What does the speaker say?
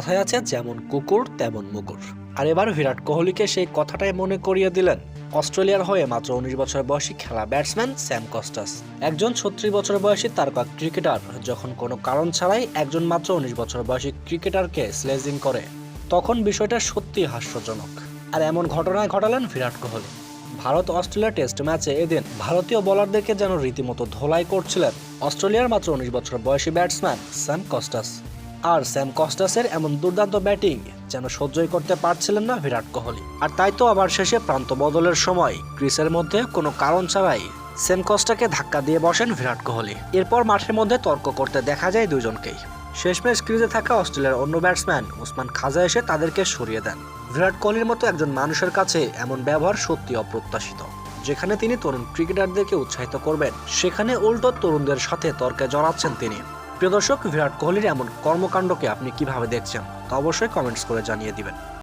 কথায় আছে, যেমন কুকুর, তেমন মুকুর। আর এবার বিরাট কোহলিকে সেই কথাটাই মনে করিয়ে দিলেন। অস্ট্রেলিয়ার হয়ে মাত্র উনিশ বছর বয়সী খেলা ব্যাটসম্যান স্যাম কস্টাস। একজন ছত্রিশ বছর বয়সী তারকা ক্রিকেটার, যখন কোনো কারণ ছাড়াই একজন মাত্র উনিশ বছর বয়সী ক্রিকেটারকে স্লেজিং করে। তখন বিষয়টা সত্যি হাস্যজনক। আর এমন ঘটনায় ঘটালেন বিরাট কোহলি। ভারত অস্ট্রেলিয়া টেস্ট ম্যাচে এদিন ভারতীয় বোলারদেরকে যেন রীতিমতো ধোলাই করছিলেন অস্ট্রেলিয়ার মাত্র উনিশ বছর বয়সী ব্যাটসম্যান স্যাম কস্টাস। আর স্যাম কস্টাসের এমন দুর্দান্ত ব্যাটিং যেন সহ্যই করতে পারছিলেন না বিরাট কোহলি। আর তাই তো আবার শেষে প্রান্ত বদলের সময় ক্রিসের মধ্যে কোনো কারণ ছাড়াই সেম কস্টাকে ধাক্কা দিয়ে বসেন বিরাট কোহলি। এরপর মাঠের মধ্যে তর্ক করতে দেখা যায় দুজনকেই। শেষমেশ ক্রিজে থাকা অস্ট্রেলিয়ার অন্য ব্যাটসম্যান উসমান খাজা এসে তাদেরকে সরিয়ে দেন। বিরাট কোহলির মতো একজন মানুষের কাছে এমন ব্যবহার সত্যি অপ্রত্যাশিত। যেখানে তিনি তরুণ ক্রিকেটারদেরকে উৎসাহিত করবেন, সেখানে উল্টো তরুণদের সাথে তর্কে জড়াচ্ছেন তিনি। প্রিয় দর্শক, বিরাট কোহলির এমন কর্মকাণ্ডকে আপনি কীভাবে দেখছেন তা অবশ্যই কমেন্টস করে জানিয়ে দিবেন।